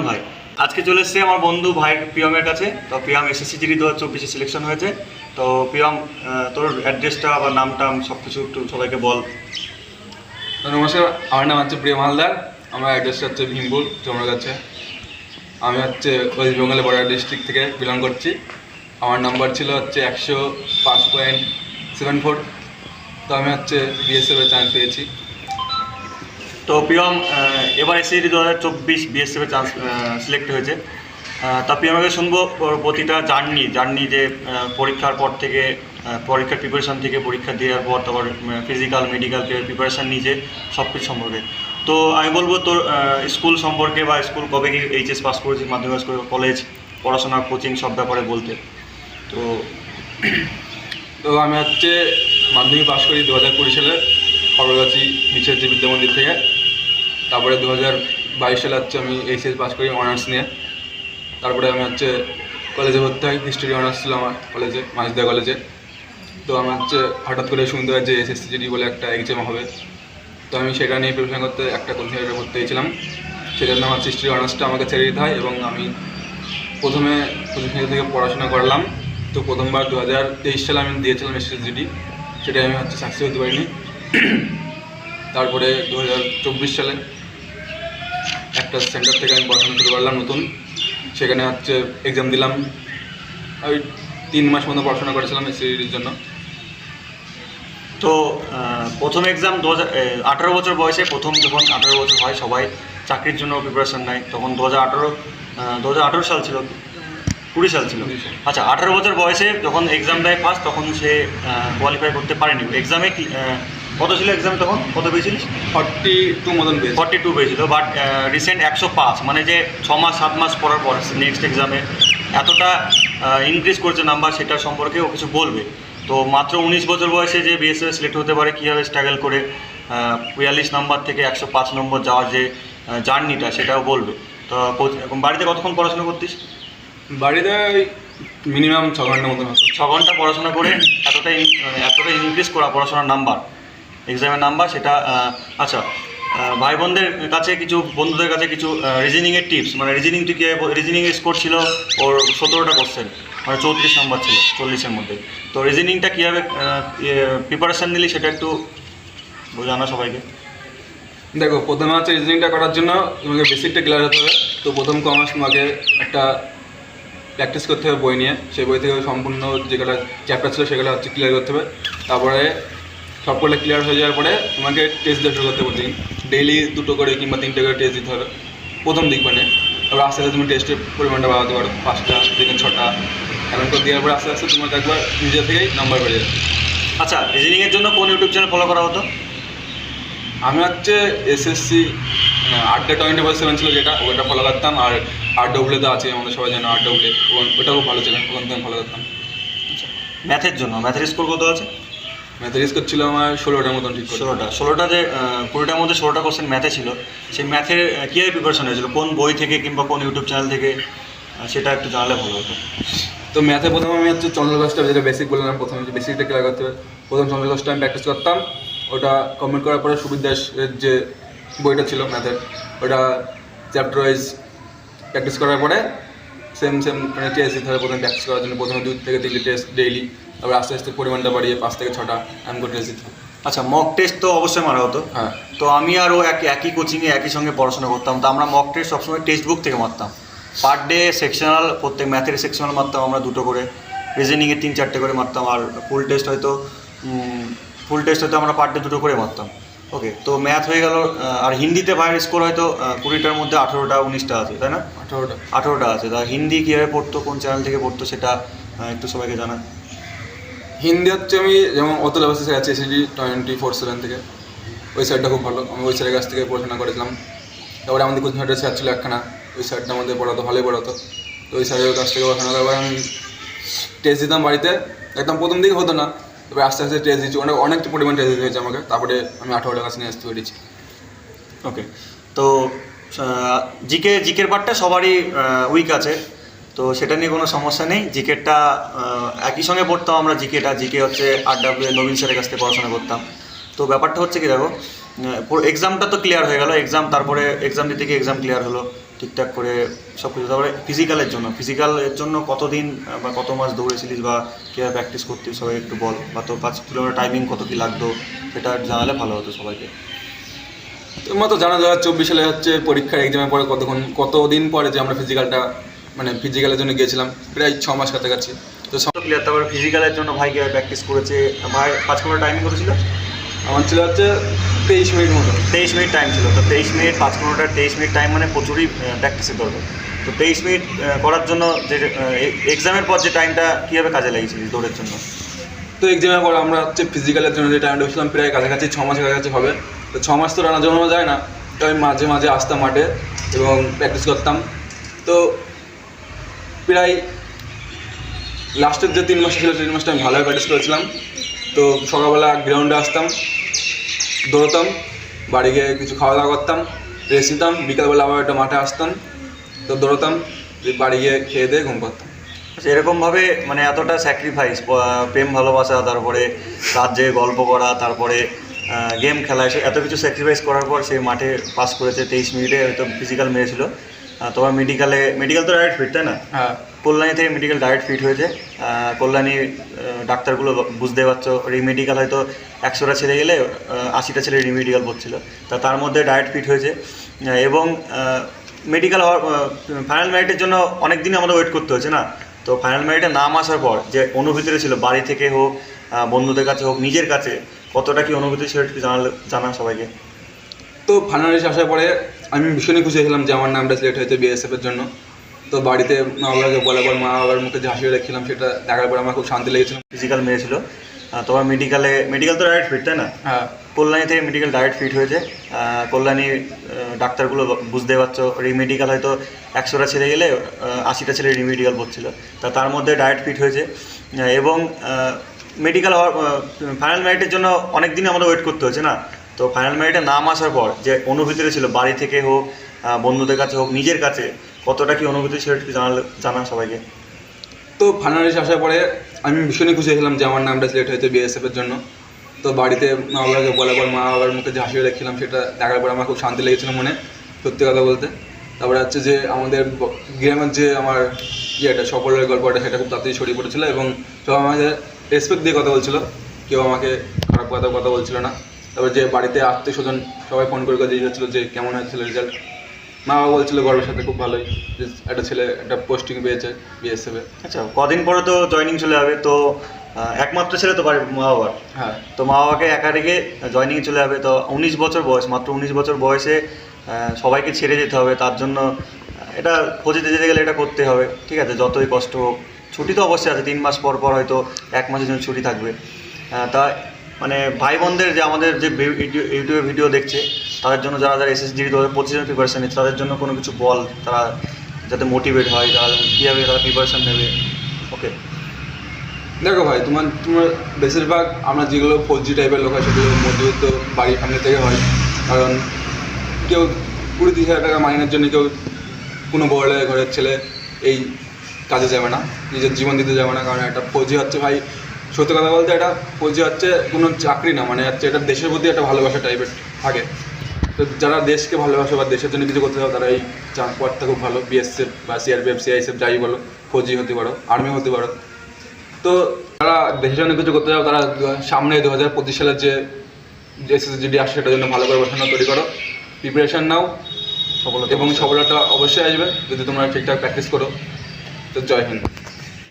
সালমান ভাই। আজকে চলে এসেছে আমার বন্ধু ভাই প্রিয়মের কাছে। তো প্রিয়ম এসএসসি জিডি দু হাজার চব্বিশে সিলেকশন হয়েছে। তো প্রিয়ম তোর অ্যাড্রেসটা বা নামটা সব কিছু একটু সবাইকে বল। তো নমস্কার, আমার নাম হচ্ছে প্রিয় মালদার আমার অ্যাড্রেসটা হচ্ছে ভীমপুর তোমার কাছে আমি হচ্ছে ওয়েস্ট বেঙ্গলের বর্ডার ডিস্ট্রিক্ট থেকে বিলং করছি। আমার নাম্বার ছিল হচ্ছে একশো পাঁচ পয়েন্ট সেভেন ফোর তো আমি হচ্ছে বিএসএফের চান্স পেয়েছি। তো প্রিয়ম এবার এসএসসি দু হাজার চব্বিশ বিএসএফে চান্স সিলেক্ট হয়েছে। তা প্রিয়মকে শুনব প্রতিটা জার্নি জার্নি যে পরীক্ষার পর থেকে পরীক্ষার প্রিপারেশন থেকে পরীক্ষা দেওয়ার পর, তারপর ফিজিক্যাল মেডিকেল প্রিপারেশান নিজে সব কিছু সম্পর্কে। তো আমি বলব তোর স্কুল সম্পর্কে বা স্কুল কবে কি এইচএস পাস করেছিস, মাধ্যমিক কলেজ পড়াশোনা কোচিং সব ব্যাপারে বলতে। তো তো আমি হচ্ছে মাধ্যমিক পাস করি দু হাজার কুড়ি সালে, খবরগাছি মিছের বিদ্যা মন্দির থেকে। তারপরে দু হাজার বাইশ সালে হচ্ছে আমি এইচএস পাস করি অনার্স নিয়ে। তারপরে আমি হচ্ছে কলেজে ভর্তি হই হিস্ট্রি অনার্স ছিল আমার কলেজে মাঝদা কলেজে তো আমার হচ্ছে হঠাৎ করে শুনতে হয় যে এসএসসি জিডি বলে একটা এক্সাম হবে। তো আমি সেটা নিয়ে প্রিপারেশন করতে একটা কোচিং সেন্টারে ভর্তি হয়েছিলাম। সেজন্য আমার হিস্ট্রি অনার্সটা আমাকে ছেড়ে দিতে হয় এবং আমি প্রথমে কোচিং সেন্টার থেকে পড়াশোনা করলাম। তো প্রথমবার দু হাজার তেইশ সালে আমি দিয়েছিলাম এসএসজিডি সেটাই আমি হচ্ছে সাকসেস হতে পারিনি। তারপরে দু হাজার চব্বিশ সালে একটা সেন্টার থেকে আমি পড়াশোনা শুরু করলাম নতুন। সেখানে হচ্ছে এক্সাম দিলাম। ওই তিন মাস মতো পড়াশোনা করেছিলাম এসএসজিডির জন্য। তো প্রথম এক্সাম দু হাজার আঠারো বছর বয়সে প্রথম যখন আঠারো বছর হয় সবাই চাকরির জন্য প্রিপারেশন নেয়। তখন দু হাজার আঠারো দু হাজার আঠারো সাল ছিল কুড়ি সাল ছিল। আচ্ছা আঠারো বছর বয়সে যখন এক্সাম দেয় ফার্স্ট তখন সে কোয়ালিফাই করতে পারেনি। এক্সামে কত ছিল এক্সামে তখন? কত পেয়েছিলিস? ফর্টি টু মতন পেয়েছি। ফর্টি টু পেয়েছিল বাট রিসেন্ট একশো পাঁচ মানে যে ছ মাস সাত মাস পড়ার পর নেক্সট এক্সামে এতটা ইনক্রিজ করছে নাম্বার সেটার সম্পর্কে ও কিছু বলবে। তো মাত্র উনিশ বছর বয়সে যে বিএসএফ সিলেক্ট হতে পারে কীভাবে স্ট্রাগল করে বিয়াল্লিশ নম্বর থেকে একশো পাঁচ নম্বর যাওয়ার যে জার্নিটা সেটাও বলবে। তো কোচ- এখন বাড়িতে কতক্ষণ পড়াশোনা করতিস? বাড়িতে মিনিমাম ছ ঘণ্টা মতন ছ ঘণ্টা পড়াশোনা করে এতটাই এতটাই মানে ইনক্রিজ করা পড়াশোনার নাম্বার এক্সামের নাম্বার সেটা আচ্ছা ভাই বোনদের কাছে কিছু, বন্ধুদের কাছে কিছু রিজনিংয়ের টিপস মানে রিজনিং তুই কীভাবে রিজনিংয়ের স্কোর ছিল ওর সতেরোটা কোশ্চেন মানে চৌত্রিশ নম্বর ছিল চল্লিশের মধ্যে। তো রিজনিংটা কীভাবে প্রিপারেশান নিলি সেটা একটু জানা সবাইকে। দেখো, প্রথমে হচ্ছে রিজনিংটা করার জন্য তোমাকে বেসিকটা ক্লিয়ার হতে হবে। তো প্রথম কমার্স তোমাকে একটা প্র্যাকটিস করতে হবে বই নিয়ে। সেই বই থেকে সম্পূর্ণ যেগুলো চ্যাপ্টার ছিল সেগুলো হচ্ছে ক্লিয়ার করতে হবে। তারপরে সবগুলো ক্লিয়ার হয়ে যাওয়ার পরে তোমাকে টেস্ট দেওয়া শুরু করতে হবে প্রতিদিন। ডেইলি দুটো করে কিংবা তিনটে করে টেস্ট দিতে হবে। প্রথম দিক মানে। তারপর আস্তে আস্তে তুমি টেস্টের পরিমাণটা বাড়াতে পারো। পাঁচটা থেকে ছটা। এমন করে দেওয়ার পরে আস্তে আস্তে তোমার একবার নিজে থেকেই নাম্বার বেড়ে যাবে। আচ্ছা রিজনিংয়ের জন্য কোন ইউটিউব চ্যানেল ফলো করা হতো? আমি হচ্ছে এসএসসি আড্ডা টোয়েন্টি ফোর সেভেন ছিল যেটা ওটা ফলো করতাম। আর আর ডব্লিউ তো আছে আমাদের সবাই জানো আর ডব্লিউ ওটাও খুব ভালো ছিল। ওখান থেকে ফলো করতাম। ম্যাথের জন্য? ম্যাথের স্কোর কত আছে? ম্যাথের স্কোর ছিল আমার ষোলোটার মতন ঠিক ষোলোটা। ষোলোটা যে কুড়িটার মধ্যে ষোলোটা কোশ্চেন ম্যাথে ছিল সেই ম্যাথের আহ, কীভাবে প্রিপারেশন হয়েছিল? কোন বই থেকে কিংবা কোন ইউটিউব চ্যানেল থেকে? সেটা একটু জানালে ভালো হতো। তো ম্যাথে প্রথমে আমি হচ্ছে চন্দ্রঘোষটা যেটা বেসিক বললাম প্রথমে যে বেসিকটা ক্লিয়ার করতে হবে। প্রথম চন্দ্রঘোষটা আমি প্র্যাকটিস করতাম। ওটা কমপ্লিট করার পরে সুবিদাসের যে বইটা ছিল ম্যাথের ওটা চ্যাপ্টার ওয়াইজ প্র্যাকটিস করার পরে সেম সেম মানে টেস্ট দিতে হবে প্রথমে প্র্যাকটিস করার জন্য। প্রথমে দুই থেকে তিনটে টেস্ট ডেইলি তারপরে আস্তে আস্তে পরিমাণটা বাড়িয়ে পাঁচ থেকে ছটা এমন করে টেস্ট দিতে হবে আচ্ছা মক টেস্ট তো অবশ্যই মারা হতো। হ্যাঁ। তো আমি আর ও একই একই কোচিংয়ে একই সঙ্গে পড়াশোনা করতাম। তো আমরা মক টেস্ট সবসময় টেক্সট বুক থেকে মারতাম। পার ডে সেকশনাল প্রত্যেক ম্যাথের সেকশনাল মারতাম আমরা দুটো করে। রিজনিংয়ের তিন চারটে করে মারতাম। আর ফুল টেস্ট হয়তো ফুল টেস্ট হয়তো আমরা পার ডে দুটো করে মারতাম। ওকে তো ম্যাথ হয়ে গেল আর হিন্দিতে ভাইয়ের স্কোর হয়তো কুড়িটার মধ্যে আঠেরোটা উনিশটা আছে তাই না? আঠেরোটা। আঠেরোটা আছে তা হিন্দি কীভাবে পড়তো কোন চ্যানেল থেকে পড়তো সেটা একটু সবাইকে জানা হিন্দি হচ্ছে আমি যেমন অতুল অবস্থা স্যার আছে এসিডি টোয়েন্টি ফোর সেভেন থেকে। ওই সাইডটা খুব ভালো। আমি ওই স্যারের কাছ থেকে পড়াশোনা করেছিলাম। তারপরে আমাদের কোচিং সেন্টার স্যার ছিল একখানা ওই স্যারটা আমাদের পড়াতো ভালোই পড়াতো। তো ওই স্যারের কাছ থেকে পড়াশোনা করার পরে আমি টেস্ট দিতাম বাড়িতে। একদম প্রথম দিকে হতো না। তবে আস্তে আস্তে টেস্ট দিচ্ছি। অনেক অনেক পরিমাণ টেস্ট দিতে হয়েছে আমাকে। তারপরে আমি আঠারোটা কাছে নিয়ে আসতে পেরেছি ওকে তো জিকে জিকের পার্টটা সবারই উইক আছে। তো সেটা নিয়ে কোনো সমস্যা নেই। জিকেটটা একই সঙ্গে পড়তাম আমরা জিকেটা জিকে হচ্ছে আর ডাব্লিউ নবীন স্যারের কাছ থেকে পড়াশোনা করতাম। তো ব্যাপারটা হচ্ছে কি দেখো এক্সামটা তো ক্লিয়ার হয়ে গেল। এক্সাম তারপরে এক্সাম দিতে গিয়ে এক্সাম ক্লিয়ার হলো। ঠিকঠাক করে সব কিছু তারপরে ফিজিক্যালের জন্য ফিজিক্যালের জন্য কতদিন বা কত মাস দৌড়েছিলিস বা কীভাবে প্র্যাকটিস করতিস সবাই একটু বল বা তোর পাঁচ কিলোমিটার টাইমিং কত কী লাগতো সেটা জানালে ভালো হতো সবাইকে। তোমার তো জানা দু হাজার চব্বিশ সালে হচ্ছে পরীক্ষার এক্সামের পরে কতক্ষণ কতদিন পরে যে আমরা ফিজিক্যালটা মানে ফিজিক্যালের জন্য গিয়েছিলাম প্রায় ছ মাস কাছাকাছি। তো সব- ক্লিয়ার তারপরে ফিজিক্যালের জন্য ভাই কীভাবে প্র্যাকটিস করেছে ভাই পাঁচ কিলোমিটার টাইমিং কত ছিল? আমার ছিল হচ্ছে তেইশ মিনিট মতো। তেইশ মিনিট টাইম ছিল। তো তেইশ মিনিট পাঁচ কিলোমিটার তেইশ মিনিট টাইম মানে প্রচুরই প্র্যাকটিসের দরকার তো তেইশ মিনিট করার জন্য যে এক্সামের পর যে টাইমটা কীভাবে কাজে লাগিয়েছিলিস দৌড়ের জন্য? তো এক্সামের পর আমরা হচ্ছে ফিজিক্যালের জন্য যে টাইমটা বসলাম প্রায় কাছাকাছি ছ মাসের কাছাকাছি হবে। তো ছ মাস তো রানা জমানো যায় না তো আমি মাঝে মাঝে আসতাম মাঠে এবং প্র্যাকটিস করতাম। তো প্রায় লাস্টের যে তিন মাস ছিল তিন মাসটা আমি ভালোভাবে প্র্যাকটিস করেছিলাম। তো সকালবেলা গ্রাউন্ডে আসতাম দৌড়তাম বাড়ি গিয়ে কিছু খাওয়া দাওয়া করতাম রেস্ট নিতাম, বিকালবেলা আবার একটা মাঠে আসতাম, তো দৌড়তাম বাড়ি গিয়ে খেয়ে দিয়ে ঘুম করতাম আচ্ছা এরকমভাবে মানে এতটা স্যাক্রিফাইস প্রেম ভালোবাসা, তারপরে রাত গল্প করা, তারপরে গেম খেলা এসে এত কিছু স্যাক্রিফাইস করার পর সে মাঠে পাস করেছে তেইশ মিনিটে হয়তো ফিজিক্যাল মেরেছিল। তোমার মেডিকেলে মেডিকেল তো ডাইরেক্ট ফিট তাই না? হ্যাঁ। কল্যাণী থেকে মেডিকেল ডাইরেক্ট ফিট হয়েছে। কল্যাণী ডাক্তারগুলো বুঝতে পারছ রিমেডিকেল হয়তো একশোটা ছেলে গেলে আশিটা ছেলে রিমেডিকেল পড়ছিল তা তার মধ্যে ডায়েট ফিট হয়েছে। এবং মেডিকেল হওয়ার ফাইনাল মেরিটের জন্য অনেক দিন আমাদের ওয়েট করতে হচ্ছে না? তো ফাইনাল মেরিটে নাম আসার পর যে অনুভূতিটা ছিল বাড়ি থেকে হোক বন্ধুদের কাছে হোক নিজের কাছে কতটা কি অনুভূতি সেটা একটু জানালে জানা সবাইকে। তো ফাইনালিস্ট আসার পরে আমি ভীষণই খুশি হয়েছিলাম যে আমার নামটা সিলেক্ট হয়েছে বিএসএফ এর জন্য। তো বাড়িতে মা বাবাকে বলার পর মা বাবার মুখে যে হাসি রেখেছিলাম সেটা দেখার পর আমার খুব শান্তি লেগেছিল। ফিজিক্যাল মেরেছিল আহ, তোমার মেডিকেলে মেডিকেল তো ডাইরেক্ট ফিট তাই না? হ্যাঁ। কল্যাণী থেকে মেডিকেল ডাইরেক্ট ফিট হয়েছে। কল্যাণী ডাক্তারগুলো বুঝতে পারছ। রিমেডিকেল হয়তো একশোটা ছেলে গেলে আশিটা ছেলে রিমেডিকেল পড়ছিল তা তার মধ্যে ডাইরেক্ট ফিট হয়েছে। এবং মেডিকেল ফাইনাল মেরিটের জন্য অনেক দিন আমাদের ওয়েট করতে হচ্ছে না। তো ফাইনাল মেরিটে নাম আসার পর যে অনুভূতিটা ছিল, বাড়ি থেকে হোক বন্ধুদের কাছে হোক, নিজের কাছে, কতটা কি অনুভূতি ছিল একটু জানালে জানা সবাইকে। তো ফাইনালিস্ট আসার পরে আমি ভীষণই খুশি হয়েছিলাম যে আমার নামটা সিলেক্ট হয়েছে বিএসএফ এর জন্য। তো বাড়িতে মা বাবাকে বলার পর, মা বাবার মুখে যে হাসি রেখেছিলাম সেটা দেখার পর আমার খুব শান্তি লেগেছিল মনে, সত্যি কথা বলতে। তারপরে হচ্ছে যে আমাদের গ্রামের যে আমার ইয়েটা, সকলের গল্পটা, সেটা খুব তাড়াতাড়ি ছড়িয়ে পড়েছিল এবং সব আমাকে রেসপেক্ট দিয়ে কথা বলছিল। কেউ আমাকে খারাপ কথা কথা বলছিল না। তারপর যে বাড়িতে আত্মীয় স্বজন সবাই ফোন করে করে জিজ্ঞেস যে কেমন হয়েছিল রেজাল্ট মা বাবা বলছিল গর্বের সাথে খুব ভালোই যে একটা ছেলে একটা পোস্টিং পেয়েছে বিএসএফে আচ্ছা কদিন পরে তো জয়নিং চলে যাবে। তো একমাত্র ছেলে তো বাড়ির মা বাবার। হ্যাঁ। তো মা বাবাকে একা রেখে জয়নিংয়ে চলে যাবে। তো উনিশ বছর বয়স মাত্র উনিশ বছর বয়সে সবাইকে ছেড়ে যেতে হবে। তার জন্য এটা খোঁজে যেতে গেলে এটা করতে হবে। ঠিক আছে যতই কষ্ট হোক। ছুটি তো অবশ্যই আছে, তিন মাস পর পর হয়তো এক মাসের জন্য ছুটি থাকবে। তা মানে ভাই বোনদের যে আমাদের যে ইউটিউবে ভিডিও দেখছে, তাদের জন্য যারা যারা এসএসডি দু হাজার পঁচিশের প্রিপারেশন নিচ্ছে, তাদের জন্য কোনো কিছু বল, তারা যাতে মোটিভেট হয়, তারা কীভাবে তারা প্রিপারেশান নেবে? ওকে দেখো ভাই, তোমার তোমার বেশিরভাগ আমরা যেগুলো ফোর জি টাইপের লোক হয় সেগুলো মধ্যবিত্ত বাড়ির ফ্যামিলি থেকে হয়। কারণ কেউ কুড়ি তিরিশ হাজার টাকা মাইনের জন্য কেউ কোনো বড় ঘরের ছেলে এই কাজে যাবে না নিজের জীবন দিতে যাবে না কারণ একটা ফৌজি হচ্ছে ভাই সত্যি কথা বলতে এটা ফৌজি হচ্ছে কোনো চাকরি না মানে হচ্ছে এটা দেশের প্রতি একটা ভালোবাসা টাইপের থাকে। তো যারা দেশকে ভালোবাসে বা দেশের জন্য কিছু করতে চাও তারা এই পথটা খুব ভালো বিএসএফ বা সিআরপিএফ সিআইএসএফ যাই বলো ফৌজি হতে পারো আর্মি হতে পারো। তো তারা দেশের জন্য কিছু করতে চাও তারা সামনে দু হাজার পঁচিশ সালের যে এসএসজিডি আসে সেটার জন্য ভালো করে পড়াশোনা তৈরি করো প্রিপারেশান নাও সফলতা এবং সফলতা অবশ্যই আসবে যদি তোমরা ঠিকঠাক প্র্যাকটিস করো। তো জয় হিন্দ